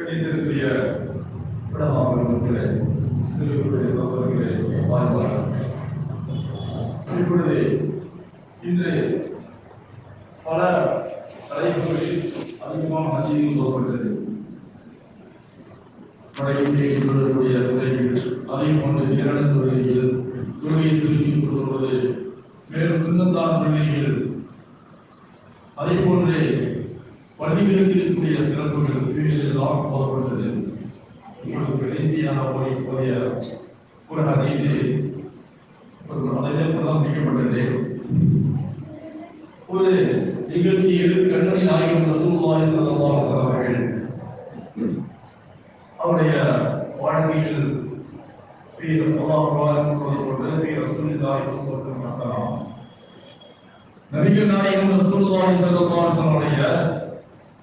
கிடைத்திருக்கிற படமாக இருக்கிறேன் சகோதரர்களே வாழ்வார்கள் இப்பொழுது இன்று பல தலைப்புகளில் அதிகமான அதிகம் சொல்லப்பட்டது படையிலே சொல்லக்கூடிய உதவிகள் அதை கொண்டு இரண்டு உதவிகள் துறையை சுருக்கிக் கொள்வது மேலும் சின்னத்தான் பிள்ளைகள் அதை போன்றே பள்ளிகளுக்கு இருக்கக்கூடிய சிறப்புகள் கீழெல்லாம் போதப்பட்டது ஈஸியான ஓடி ஓடிய ஒரு ஹதீது ஒரு அதிலே இப்பதான் முடிக்கப்பட்டது ஒரு நிகழ்ச்சியில் கண்ணனை நாயகம் ரசூல்லாய் சல்லா அவர்கள் அவருடைய வாழ்க்கையில் பீர் அல்லாஹ் கொண்டு பீர் ரசூல்லாய் சொல்லும் நபிகள் நாயகம் ரசூல்லாய் சல்லா அவருடைய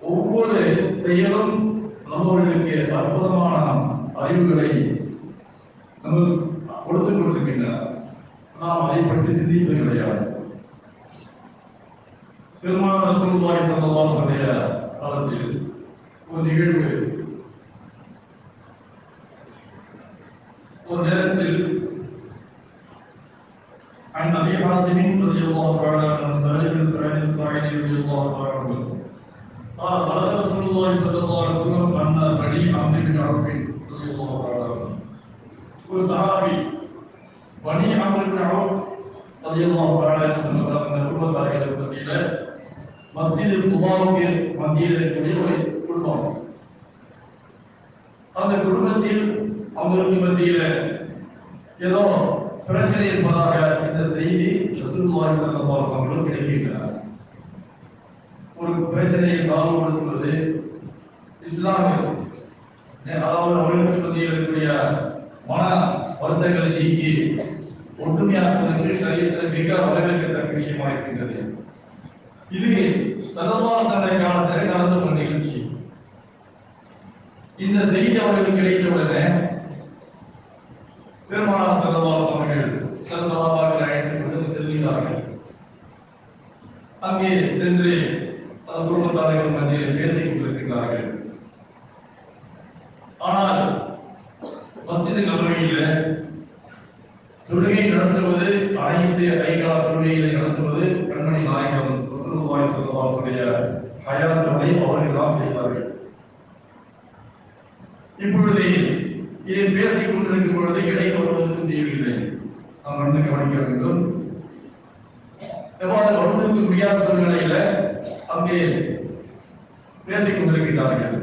ஒவ்வொரு செயலும் நம்மளுக்கு அற்புதமான அறிவுகளை நமக்கு கொடுத்துக் கொண்டிருக்கின்றன நாம் அதை பற்றி சிந்திப்பது கிடையாது பெருமான ரசூலுல்லாஹி ஸல்லல்லாஹு அலைஹி வஸல்லம் காலத்தில் ஒரு நிகழ்வு ஒரு நேரத்தில் عن ابي حازم رضي الله تعالى عنه سعيد بن سعيد الساعدي رضي الله تعالى عنه قال قال رسول الله صلى الله عليه وسلم ان بني عمرو بن عوف ஒரு சஹாபி பனி அமர் பின் அவுஃப் ரலியல்லாஹு அந்த குடும்பத்தார்கள் பத்தியில மஸ்ஜித் குபாவுக்கு மத்தியில் இருக்கக்கூடிய ஒரு குடும்பம். அந்த குடும்பத்தில் அவங்களுக்கு மத்தியில ஏதோ பிரச்சனை இருப்பதாக இந்த செய்தி ரசூலுல்லாஹி ஸல்லல்லாஹு அலைஹி வஸல்லம் கிடைக்கின்றன ஒரு பிரச்சனையை சால்வ் பண்ணுவது இஸ்லாமில் அதாவது அவர்களுக்கு மத்தியில் இருக்கக்கூடிய மன வருத்தங்களை நீக்கி ஒற்றுமையாக்குவதற்கு சரீரத்தில் மிக வரவேற்கத்தக்க விஷயமா இருக்கின்றது. இது சதவாசனை காலத்தில் நடந்த ஒரு நிகழ்ச்சி. இந்த செய்தி அவர்களுக்கு கிடைத்தவுடனே பெருமானார் சல்லல்லாஹு அவர்கள் சில சகாபாக்களை அழைத்துக் கொண்டு செல்கிறார்கள் அங்கே சென்று அந்த குடும்பத்தார்கள் மத்தியில் பேசிக் கொண்டிருக்கிறார்கள் ஆனால் மஸ்ஜித் நபவியில தொழுகை நடத்துவது அனைத்து ஐகால தொழுகைகளை நடத்துவது கண்மணி நாயகம் ரசூலுல்லாஹி ஸல்லல்லாஹு அலைஹி வஸல்லம் ஹயாத்துகளை அவர்கள் தான் செய்தார்கள் இப்பொழுது இதை பேசிக் கொண்டிருக்கும் பொழுது இடையில் வருவதற்கு தேவையில்லை. நாம் நன்கு கவனிக்க வேண்டும். எவ்வாறு வருவதற்கு முடியாத சூழ்நிலையில அங்கே பேசிக் கொண்டிருக்கிறார்கள்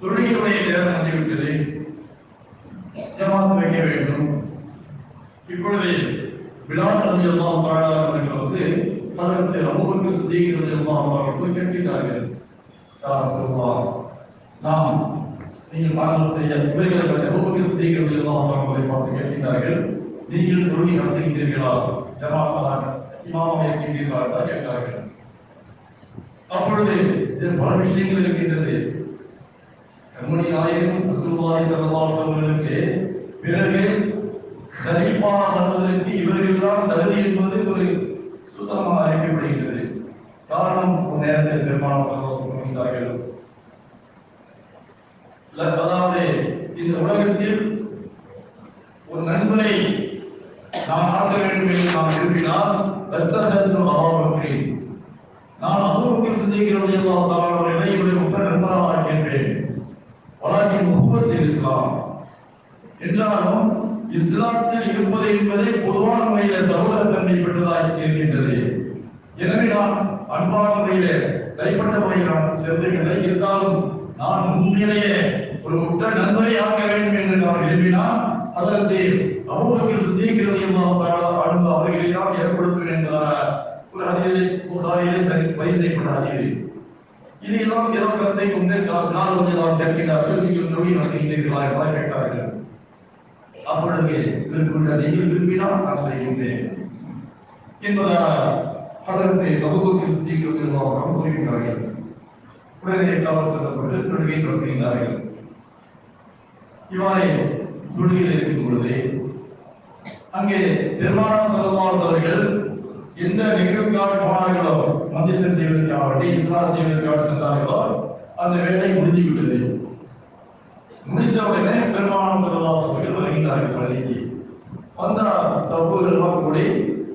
தொழுகையுடைய நேரம் வந்துவிட்டது. ஜமாத் வைக்க வேண்டும். இப்பொழுது விழா எல்லாம் பாடாளர்கள் வந்து அதற்கு அமுகற்கு அவர்கள் கேட்கிறார்கள் யார் நாம் நீங்கள் பார்க்கக்கூடிய இவர்களை பற்றி அமுகற்கு சுத்திகிறது எல்லாம் அவர்களை பார்த்து கேட்கிறார்கள் நீங்கள் தொழுகை நடத்துகின்றீர்களா ஜமாத்தாக இமாமாக இருக்கின்றீர்களா? கேட்டார்கள். அப்பொழுது இதில் பல விஷயங்கள் இருக்கின்றது. கண்மணி நாயகம் ரசூலுல்லாஹி ஸல்லல்லாஹு அலைஹி பிறகு கலீஃபா வருவதற்கு இவர்கள்தான் தகுதி என்பது ஒரு சுத்தமாக அறிவிக்கப்படுகிறது காரணம் நேரத்தில் பெருமான சொல்லுகிறார்கள் அதாவது இந்த உலகத்தில் ஒரு நண்பனை நான் ஆக்க வேண்டும் என்று நான் விரும்பினால் ரத்தகத்து அபாவற்றி நான் அபூர்வத்தில் சிந்திக்கிறது எல்லாம் தாழ்வு இவரை உற்ற நண்பராக ஆக்கின்றேன் வளாகின் முகத்தில் இஸ்லாம். என்றாலும் இஸ்லாத்தில் இருப்பது என்பதை பொதுவான முறையில் சகோதரத்தன்மை பெற்றதாக இருக்கின்றது. எனவே நான் அன்பான முறையில கைப்பட்ட முறையில் நான் செல்லுகின்ற இருந்தாலும் நான் உண்மையிலேயே ஒரு உற்ற நண்பரை ஆக்க வேண்டும் என்று நான் விரும்பினால் அதற்கு அவ்வளவு சித்திக் அன்பு அவர்களை தான் ஏற்படுத்துவேன் என்கிறார் ஒரு ஹதீஸை புகாரிலே சரி பதிவு செய்யப்பட்ட ஹதீஸ். இது எல்லாம் ஏதோ கொண்டு நாள் வந்து எல்லாம் கேட்கிறார்கள் நீங்கள் நோய் நடத்துகிறீர்களா என்றால் கேட்டார்கள். அப்பொழுது விரும்புகின்ற நீங்கள் விரும்பினால் நான் செய்கின்றேன். என்பதாக அதற்கு அபூபக்கர் சித்திக் உடனே காவல் செல்லப்பட்டு தொழுகை தொடங்குகின்றார்கள். இவ்வாறே தொழுகையில் இருக்கும் பொழுது அங்கே பெருமானார் செல்லவாஸ் அவர்கள் எந்த நிகழ்வுக்காக போனார்களோ மந்திசம் செய்வதற்காக வேண்டி இஸ்லாம் செய்வதற்காக சென்றார்களோ அந்த வேலை முடிந்து முடிஞ்ச உடனே பெருமான செல்லவாஸ் அவர்கள் வருகிறார்கள் பள்ளிக்கு வந்த சகோதரர்கள் கூடி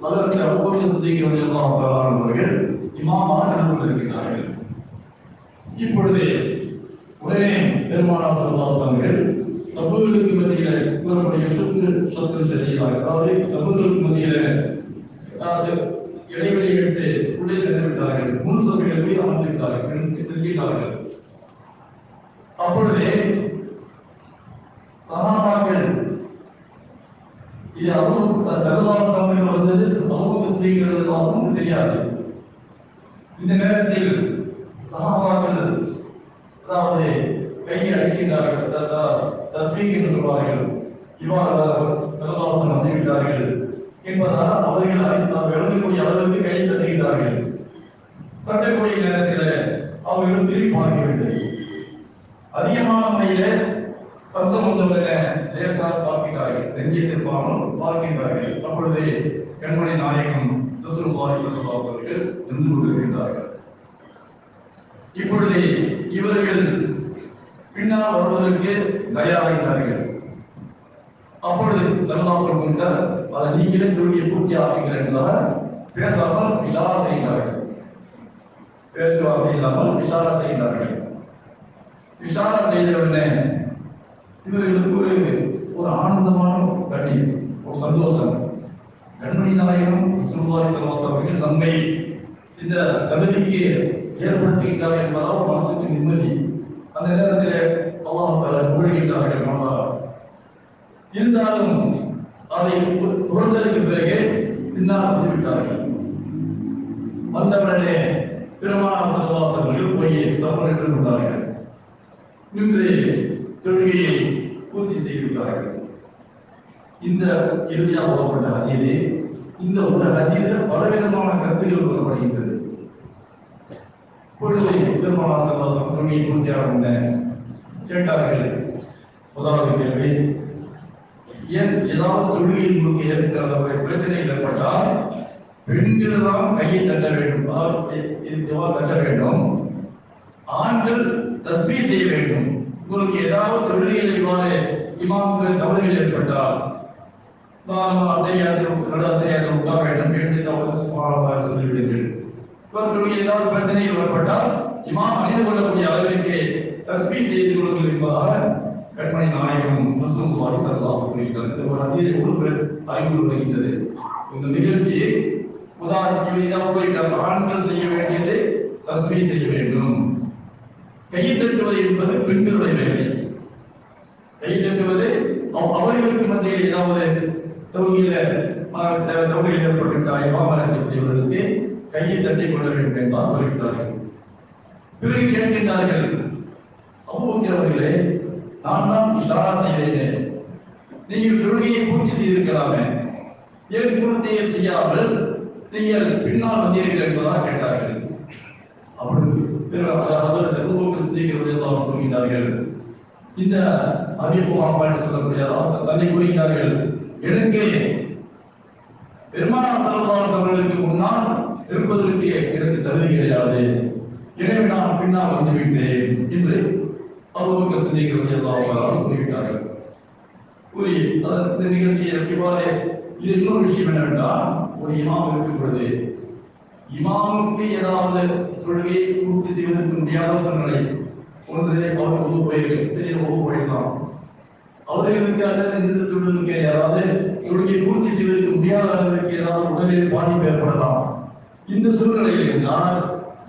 அதற்கு அவ்வளவு சிந்திக்கிறது எல்லாம் அவர்கள் இமாமாக நடந்து கொண்டிருக்கிறார்கள் இப்பொழுது உடனே பெருமானார் செல்லவாஸ் அவர்கள் சமூகத்துக்கு மத்தியில கூறக்கூடிய சொத்து சொத்து சரியாக அதாவது சமூகத்துக்கு மத்தியில இடைவெளி எடுத்து உள்ளே சென்று விட்டார்கள். முன் சபைகள் போய் அமர்ந்து விட்டார்கள். அப்பொழுதே சகாபாக்கள் இது அவங்க சர்வாசங்கள் வந்தது அவங்க ஸ்திரீகள் தெரியாது. இந்த நேரத்தில் சகாபாக்கள் அதாவது கையை அடிக்கின்றார்கள். தஸ்மீக் என்று சொல்வார்கள். இவ்வாறு கலவாசம் வந்துவிட்டார்கள். என்பதால் அவர்கள் அறிந்தால் விளங்கக்கூடிய அளவுக்கு கை தட்டுகிறார்கள் தட்டக்கூடிய நேரத்தில் அவர்கள் திரும்பி பார்க்கவில்லை. அதிகமான முறையிலே சத்தம் வந்தவர்கள லேசாக பார்க்கிறார்கள் நெஞ்சை திருப்பாமல் பார்க்கின்றார்கள். அப்பொழுது கண்மணி நாயகம் ரசூலுல்லாஹி ஸல்லல்லாஹு அலைஹி அவர்கள் நின்று கொண்டிருக்கின்றார்கள். இப்பொழுது இவர்கள் பின்னால் வருவதற்கு தயாராகிறார்கள் அப்பொழுது சரதாசன் கொண்டார் அதை நீங்களே தொழிலை பூர்த்தி ஆகுங்கள் என்றால் பேசாமல் விசார செய்கிறார்கள் பேச்சுவார்த்தை இல்லாமல் விசார செய்கிறார்கள் விசார செய்த உடனே இவர்களுக்கு ஒரு ஒரு ஆனந்தமான கண்ணீர் ஒரு சந்தோஷம். கண்மணி நாயகம் சுருவாரி சரவாசம் அவர்கள் நம்மை இந்த தகுதிக்கு ஏற்படுத்துகிறார் என்பதால் மனதுக்கு நிம்மதி. அந்த நேரத்தில் அல்லாஹ் கூறுகின்றார்கள் மனதால் இருந்தாலும் அதை உணர்ந்ததற்கு பிறகு பின்னால் வந்துவிட்டார்கள். வந்தவுடனே பெருமானார் சகவாசர்கள் போய் சபர் கொண்டார்கள். இன்று கொள்கையை பூர்த்தி செய்திருக்கிறார்கள் இந்த இறுதியாக ஓதப்பட்ட ஹதீது இந்த ஒரு ஹதீதில் பலவிதமான கருத்துக்கள் கூறப்படுகின்றது பொழுது பெருமாசம் சகவாசம் பூர்த்தியாக கேட்டார்கள் முதலாவது கேள்வி ஏன் ஏதாவது தொழுகையில் உங்களுக்கு ஏற்பட்ட ஒரு பிரச்சனை ஏற்பட்டால் பெண்கள் தான் கையை தட்ட வேண்டும் அதாவது தட்ட வேண்டும். ஆண்கள் தஸ்பீ செய்ய வேண்டும். உங்களுக்கு ஏதாவது தொழுகையில் இவ்வாறு இமாம்கள் தவறுகள் ஏற்பட்டால் நான் தெரியாது நட உட்கார வேண்டும் எழுந்து தவறு சுமாரமாக சொல்லிவிடுங்கள். இவர் ஏதாவது பிரச்சனைகள் ஏற்பட்டால் இமாம் அணிந்து கொள்ளக்கூடிய அளவிற்கு தஸ்பீ செய்து கொள்ளுங்கள் என்பதாக கண்மணி நாயகம் முஸ்லிம் வாரிசல்லாஸ் சொல்லியிருக்கார் இந்த ஒரு அதிக உறுப்பு அறிவு வருகின்றது இந்த நிகழ்ச்சியை உதாரணம் இதாக ஆண்கள் செய்ய வேண்டியது தஸ்மி செய்ய வேண்டும். கையை தட்டுவது என்பது பெண்களுடைய வேலை கையை தட்டுவது அவர்களுக்கு மத்தியில் ஏதாவது தொகுதியில தொகுதியில் ஏற்பட்டுட்டாய் மாமரத்திற்கு கையை தட்டி கொள்ள வேண்டும் என்றால் வருகிறார்கள் பிறகு கேட்கின்றார்கள் அவ்வளே நான் தான் இஷாரா செய்கிறேன் நீங்கள் தொழுகையை பூர்த்தி செய்திருக்கலாமே. ஏன் பூர்த்தியை செய்யாமல் நீங்கள் பின்னால் வந்தீர்கள் என்பதாக கேட்டார்கள். கூறுகிறார்கள் இந்த அறிவிப்பு மாப்பாடு சொல்லக்கூடிய தன்னை கூறுகிறார்கள் எனக்கு பெருமானா சரவாஸ் அவர்களுக்கு முன்னால் இருப்பதற்கு எனக்கு தகுதி கிடையாது. எனவே நான் பின்னால் வந்துவிட்டேன் என்று அபூபக்கர் சித்திக் கூறிவிட்டார்கள் கூறி அதற்கு நிகழ்ச்சியை இவ்வாறு இது இன்னொரு விஷயம் என்னவென்றால் ஒரு இமாம் இமாமுக்கு ஏதாவது தொழுகையை பூர்த்தி செய்வதற்கு முடியாத சூழ்நிலை. ஒன்று அவர் ஒவ்வொரு போயிருக்க. சரி ஒவ்வொரு போயிருக்கலாம். அவர்களுக்கு அல்லது இந்த தொழிலுக்கு யாராவது தொழுகையை பூர்த்தி செய்வதற்கு முடியாத அளவிற்கு ஏதாவது உடலில் பாதிப்பு ஏற்படலாம். இந்த சூழ்நிலையில் இருந்தால்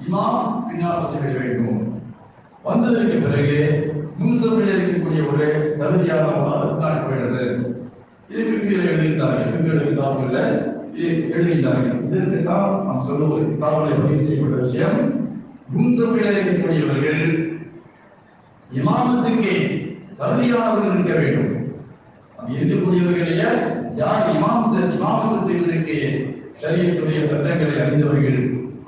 இமாம் பின்னால் வந்து வேண்டும். வந்ததற்கு பிறகு முன்சபையில் இருக்கக்கூடிய ஒரு தகுதியான நான் போயிடுறது இதுக்கு கீழே எழுதுகிறார்கள் எங்களுக்கு கிதாபுல இல்லை. எழுதுகின்றார்கள் இதற்கு தான் நாம் சொல்லுவது தாவலை பதிவு செய்யப்பட்ட விஷயம். முன்சபில இருக்கக்கூடியவர்கள் இமாமத்துக்கு தகுதியானவர்கள் இருக்க வேண்டும். இருக்கக்கூடியவர்களையே யார் இமாம் இமாமத்து செய்வதற்கு சரியத்துடைய சட்டங்களை அறிந்தவர்கள்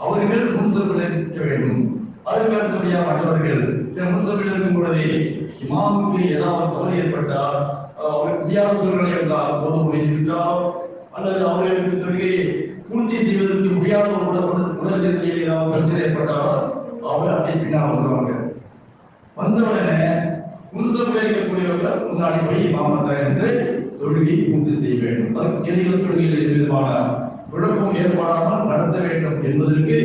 அவர்கள் முன்சபில் இருக்க வேண்டும். அதற்கு அடுத்தபடியா மற்றவர்கள் முன்சபில் இருக்கும் பொழுது இமாமுக்கு ஏதாவது தவறு ஏற்பட்டால் அவர் முடியாத சூழ்நிலை இருந்தால் போது அல்லது அவர்களுக்கு தொழுகையை பூர்த்தி செய்வதற்கு முடியாத ஒரு உடல் உடல் உடல் ஏதாவது பிரச்சனை ஏற்பட்டாலும் அவர் அப்படியே பின்னால் வந்துருவாங்க வந்தவுடனே முன்சபில் இருக்கக்கூடியவர்கள் முன்னாடி போய் இமாமத்தா என்று தொழுகையை பூர்த்தி செய்ய வேண்டும். அதற்கு இடையில தொழுகையில் எந்த விதமான குழப்பம் ஏற்படாமல் நடத்த வேண்டும் என்பதற்கு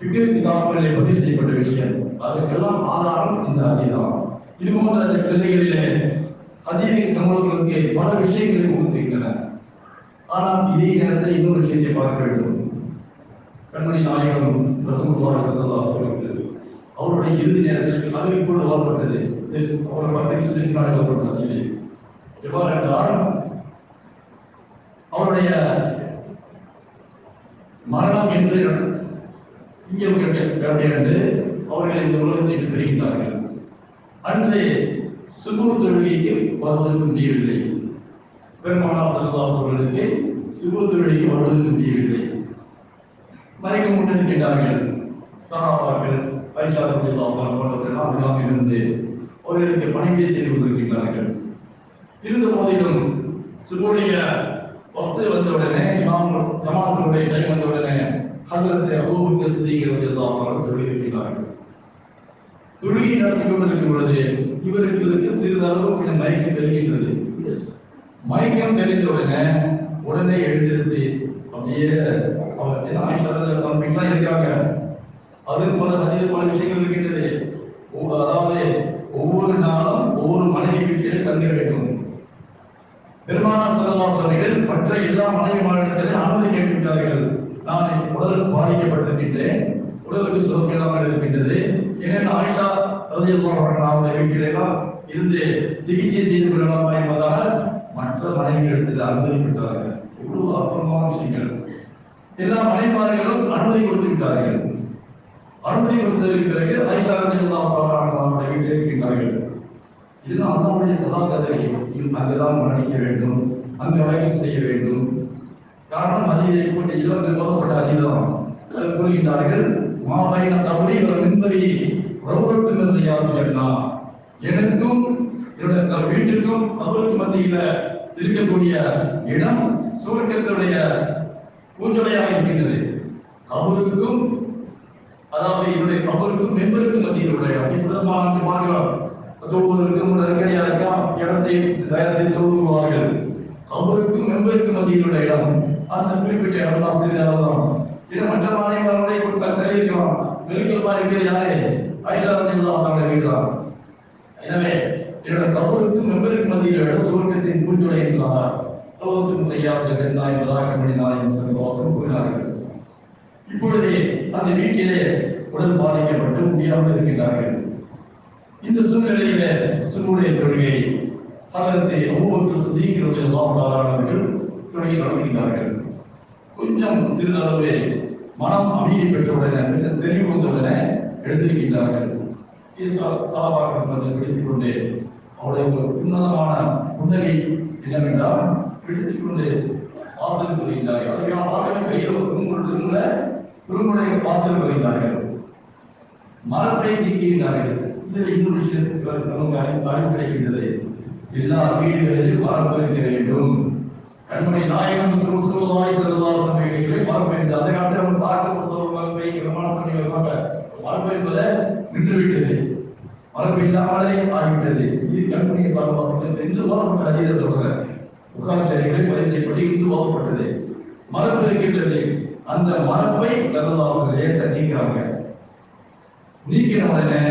பிக்கு கிதாபுகளிலே பதிவு செய்யப்பட்ட விஷயம். அதுக்கெல்லாம் ஆதாரம் இந்த அதிதான் இது போன்ற அந்த பிள்ளைகளிலே அதிக நம்மளுக்கு பல விஷயங்களை கொடுத்திருக்கின்றன ஆனால் இதே நேரத்தில் இன்னொரு விஷயத்தை பார்க்க வேண்டும். கண்மணி நாயகம் ரசூலுல்லாஹி ஸல்லல்லாஹு அலைஹி அவருடைய இறுதி நேரத்தில் அது இப்பொழுது வரப்பட்டது அவர் பற்றி நிமிஷத்துக்கு வரப்பட்டது எவ்வாறு என்றால் அவருடைய மரணம் என்று இங்கே என்று அவர்கள் இந்த உலகத்தை பெறுகின்றார்கள் அன்று சுகூர் தொழுகைக்கு வருவதற்கு முடியவில்லை பெருமானார் செல்வாஸ் அவர்களுக்கு சுகூர் தொழுகைக்கு முடியவில்லை மறைக்க முன்னிருக்கின்றார்கள் சகாபாக்கள் ஐஷா ரலியல்லாஹு போன்றவர்கள் இருந்து அவர்களுக்கு பணிவிடை செய்து கொண்டிருக்கின்றார்கள். இருந்த போதிலும் சுபுடைய வக்து வந்தவுடனே இமாம் ஜமாத்தினுடைய டைம் வந்தவுடனே ஹஜரத் அபூபக்கர் சித்திக் ரலியல்லாஹு அன்ஹு சொல்லியிருக்கிறார்கள். தொழுகை நடத்தி கொண்டிருக்கும் பொழுது இவர்களுக்கு சிறிதளவு மயக்கம் தெரிகின்றது. மயக்கம் தெரிந்த உடனே எழுந்திருந்து அப்படியே அவர் ஏன்னா ஆயிஷா இருக்காங்க. அது போல அதே போல விஷயங்கள் இருக்கின்றது. அதாவது ஒவ்வொரு நாளும் ஒவ்வொரு மனைவி வீட்டிலே தங்க வேண்டும். பெருமான செல்லவாசவர்கள் மற்ற எல்லா மனைவிமாரிடத்திலும் அனுமதி கேட்டுவிட்டார்கள் நான் உடல் பாதிக்கப்பட்டிருக்கின்றேன். உடலுக்கு சுகமில்லாமல் இருக்கின்றது. ஏன்னா ஆயிஷா ரலியல்லாஹு அன்ஹா அவருடைய வீட்டிலெல்லாம் இருந்து சிகிச்சை செய்து கொள்ளலாமா என்பதாக மற்ற மனைவிகளிடத்தில் அனுமதி பெற்றார்கள் இவ்வளவு அற்புதமான விஷயங்கள். எல்லா மனைவிமார்களும் அனுமதி கொடுத்து விட்டார்கள் அனுமதி கொடுத்ததற்கு பிறகு ஐஷா வீட்டில் இருக்கின்றார்கள். இதுதான் அல்லாவுடைய கதாகதை இது அங்குதான் மரணிக்க வேண்டும். அங்கு வழக்கம் செய்ய வேண்டும். காரணம் அதிலே போட்டு இளம் நிர்வாகப்பட்ட அதிகம் கூறுகின்றார்கள் மாபைன தவறி ஒரு நிம்மதி ரோகத்து இருந்து யாரும் எனக்கும் என்னுடைய வீட்டுக்கும் அவருக்கு மத்தியில இருக்கக்கூடிய இடம் சுவர்க்கத்துடைய பூஞ்சொலையாக இருக்கின்றது. அவருக்கும் அதாவது என்னுடைய கபருக்கும் மெம்பருக்கும் மத்தியில் உள்ள இடம். இப்படிதான் பார்க்கலாம் தொழுவதற்கும் நெருக்கடியா இருக்கா இடத்தை தயார் செய்து தொழுவார்கள் அவருக்கும் மெம்பருக்கும் மத்தியில் உள்ள இடம். அந்த குறிப்பிட்ட இடம் தான் சிறிதாக தான் இது மற்ற மாநிலங்களுடைய கொடுத்த தெரிவிக்கலாம் நெருக்கமா இருக்கிற யாரே? ஐஷா ரலியல்லாஹு வீடுதான். எனவே என்னோட கபருக்கும் மெம்பருக்கும் மத்தியில் சுவர்க்கத்தின் பூஞ்சொலை என்றார் லோகத்தின் தையாக இருந்தா என்பதாக கண்மணி நாயகம் கூறினார்கள் இப்பொழுதே அந்த வீட்டிலே உடல் பாதிக்கப்பட்டு முடியாமல் இருக்கின்றார்கள். இந்த சூழ்நிலையில சுன்னுடைய தொழுகை அதற்கு அபூபக்கர் சித்திக் அவர்கள் தொழுகை நடத்துகின்றார்கள் கொஞ்சம் சிறிதளவு மனம் அமைதி பெற்றவுடனே தெளிவு வந்தவுடனே எழுந்திருக்கின்றார்கள். இது சா- சாபாக்கள் பிடித்துக் கொண்டு அவருடைய ஒரு உன்னதமான புன்னகை என்னவென்றால் பிடித்துக் கொண்டு வாசல் வருகின்றார்கள் அதுக்கான வாசலுக்கு உங்களுடைய குறுங்குடைய வாசல் வருகின்றார்கள் மரத்தை நீக்குகின்றார்கள் இதில் இன்னொரு விஷயத்துக்கு நமக்கு அறிவு அறிவு கிடைக்கின்றது எல்லா வீடுகளிலும் மரம் இருக்க வேண்டும். கண்மணி நாயகம் சுருசுருவாய் செல்வார் சமயங்களிலே மரம் என்று அதை காட்டு அவங்க சாட்டு பொறுத்தவர்கள் நிர்மாணம் பண்ணி வருவாங்க மரம் என்பதை நின்றுவிட்டது. மரம் இல்லாமலே ஆகிவிட்டது. இது கண்மணி சார்பாக என்று ஓரப்பட்ட அதீத சொல்றாங்க புகார் சரிகளை பதிவு செய்யப்பட்டு இன்று ஓதப்பட்டது மரபு இருக்கின்றது அந்த மரபை சரதாசர்கள் லேச நீக்கிறாங்க. நீக்கிற உடனே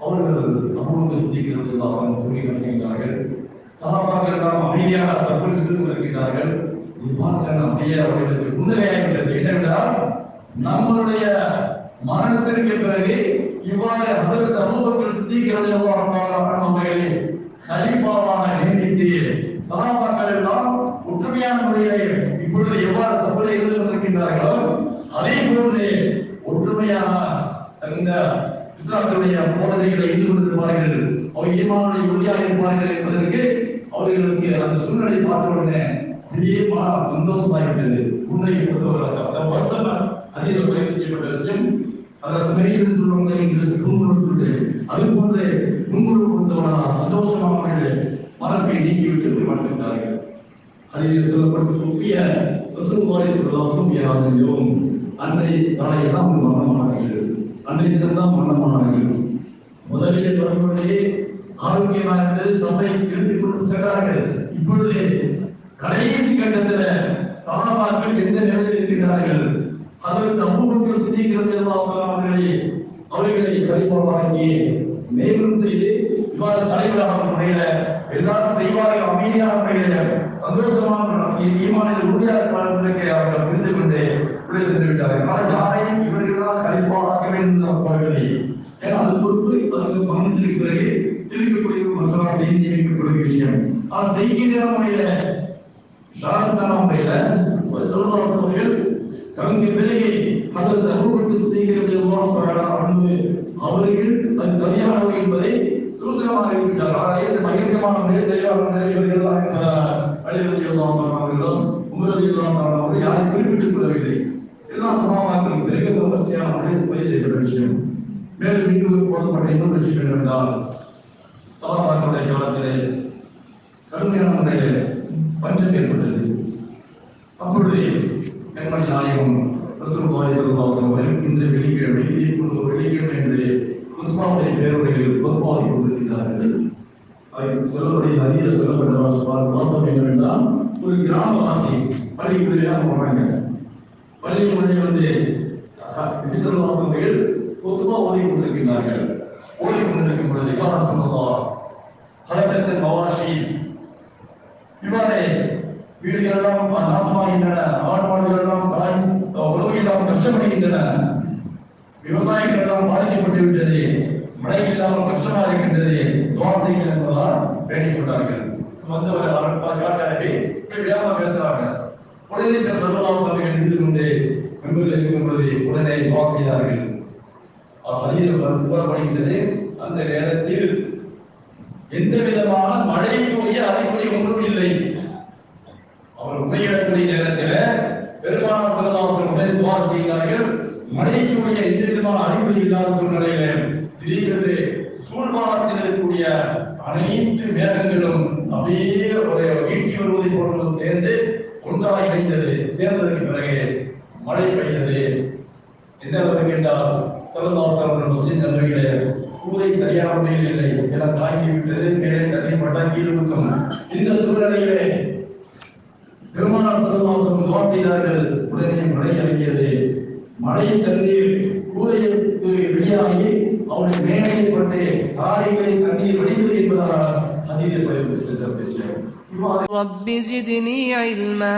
அவர்கள் அபூர்வ சிந்திக்கிறது அவர்கள் கூறி வருகின்றார்கள் சகாபாக்கள் எல்லாம் அமைதியாக சபையில் இருந்து வருகின்றார்கள் இது பார்க்க அப்படியே அவர்களுக்கு புன்னகையாகிவிட்டது என்னவென்றால் நம்மளுடைய மரணத்திற்கு பிறகு இவ்வாறு அதற்கு அபூபக்கர் சித்திக்கிறது அவர்களே கலிப்பாவாக நியமித்து சகாபாக்கள் எல்லாம் ஒற்றுமையான முறையிலே இப்பொழுது எவ்வாறு சபையில் இருந்து கொண்டிருக்கின்றார்களோ அதே போன்று ஒற்றுமையாக இந்த இஸ்லாத்துடைய போதனைகளை இருந்து கொண்டிருப்பார்கள். அவர் ஈமானுடைய உறுதியாக இருப்பார்கள் என்பதற்கு அவர்களுக்கு அந்த சூழ்நிலை பார்த்த உடனே பெரிய மன சந்தோஷமாகிவிட்டது. உன்னை பொறுத்தவரை அதில் பயிற்சி செய்யப்பட்ட விஷயம் அதை சமையல் சொல்லுவாங்க என்று குங்குமம் சொல்லு அது போன்ற குங்குமம் கொடுத்தவனா சந்தோஷமாக மரப்பை நீக்கிவிட்டு மாட்டுகிறார்கள் அதில் சொல்லப்பட்ட முக்கிய ரசூலுல்லாஹி ஸல்லல்லாஹு அலைஹி வஸல்லம் அன்னை நாளையெல்லாம் மரணமானார்கள் அன்னை தினம்தான் மரணமானார்கள் முதலிலே வரும்பொழுதே ஆரோக்கியமாக இருந்தது சபை எடுத்துக் கொண்டு சென்றார்கள். இப்பொழுது கடைசி கட்டத்தில் சகாபாக்கள் எந்த நிலையில் இருக்கிறார்கள்? அதற்கு அபூபக்கர் சித்திக்கிறது அவர்களை அவர்களை கரிபாவாகி மேலும் செய்து இவ்வாறு தலைவராக முறையில எல்லாரும் செய்வார்கள். அமைதியான முறையில சந்தோஷமான ஈமானில் உறுதியாக வாழ்வதற்கு அவர்கள் புரிந்து கொண்டு உள்ளே சென்று விட்டார்கள். ஆனால் யாரையும் இவர்களால் கரிப்பாக வேண்டும் அவர்களை ஏன்னா அது பொறுத்து அதற்கு கவனத்திற்கு பிறகு இருக்கக்கூடிய ஒரு மசாலா செய்தி இருக்கக்கூடிய விஷயம். ஆனால் செய்கிற முறையில ஷாரத்தான முறையில ஒரு தங்கி பிறகு அதற்கு அனுபவத்தை சிந்திக்கிறது அன்பு அவர்கள் அது சரியானவர் என்பதை சூசகமாக இருக்கிறார் அதாவது பகிரங்கமான முறையில் தெளிவாக நிறைவேறுகிறதா என்பதால் தான் அழிவதி அவர்களும் உமரதி அவர்கள் யாரும் குறிப்பிட்டுக் கொள்ளவில்லை. எல்லா சமாதானங்களும் பிறகு வரிசையான முறையில் பதிவு செய்யப்பட்ட விஷயம். மேலும் இன்னொரு போதப்பட்ட இன்னொரு விஷயம் என்னவென்றால் சமமாக்களுடைய காலத்திலே கடுமையான முறையில் பஞ்சம் ஏற்பட்டது. அப்பொழுது கண்மணி நாயகம் ரசூலுல்லாஹி ஸல்லல்லாஹு இந்த வெள்ளிக்கிழமை இதே போன்ற ஒரு வெள்ளிக்கிழமை என்று குத்மாவுடைய பேருரையில் குத்பாவை கொண்டிருக்கிறார்கள். அதை சொல்லக்கூடிய சொல்லப்பட்ட வாசம் என்னவென்றால் ஒரு கிராமவாசி பள்ளிக்குள்ளேயாக போனாங்க பள்ளிக்குள்ளே வந்து விசல்வாசங்கள் குத்பா ஓதி கொண்டிருக்கிறார்கள் ஓதி கொண்டிருக்கும் பொழுது யார் சொல்லலாம் மவாஷி இவ்வாறு வீடுகள் எல்லாம் நாசமாகின்றன ஆட்பாடுகள் எல்லாம் தாய் உணவு இல்லாமல் கஷ்டப்படுகின்றன விவசாயிகள் எல்லாம் பாதிக்கப்பட்டு விட்டது மழை இல்லாமல் கஷ்டமா இருக்கின்றது துவாசைகள் என்பதால் வேண்டிக் கொண்டார்கள் ஒரு காட்டாரவே வியாபாரம் பேசுறாங்க உடனே சர்வதாசர்கள் இருந்து கொண்டு மெம்பர்கள் இருக்கும் பொழுது உடனே துவா செய்தார்கள். அதில் அந்த நேரத்தில் எந்த விதமான மழைக்குரிய அறிகுறி ஒன்றும் இல்லை. உண்மையிடக்கூடிய நேரத்தில் பெருமானார் செல்லாசன் துவா செய்கிறார்கள் மழைக்குரிய எந்த விதமான அறிகுறி இல்லாத சூழ்நிலையில திடீரென்று சூழ்மானத்தில் இருக்கக்கூடிய அனைத்து மேகங்களும் அப்படியே ஒரு வீட்டி வருவதை போன்று சேர்ந்து ஒன்றாக இணைந்தது சேர்ந்ததற்கு பிறகு மழை பெய்தது. எந்த அளவுக்கு என்றால் சிறந்தாசன் முஸ்லிம் நன்மைகளே கூரை சரியான முறையில் இல்லை. என தாங்கி விட்டது மேலே தண்ணி பட்டால் கீழ் இருக்கும் இந்த சூழ்நிலையிலே பெருமானார் சிறந்தாசன் துவா செய்தார்கள் உடனே மழை இறங்கியது மழை தண்ணீர் கூரையிற்கு வெளியாகி அவருடைய மேடையை பட்டு தாரைகளை தண்ணீர் வடிந்தது என்பதால் அதிக பதிவு சென்ற விஷயம் இவ்வாறு رب زدني علما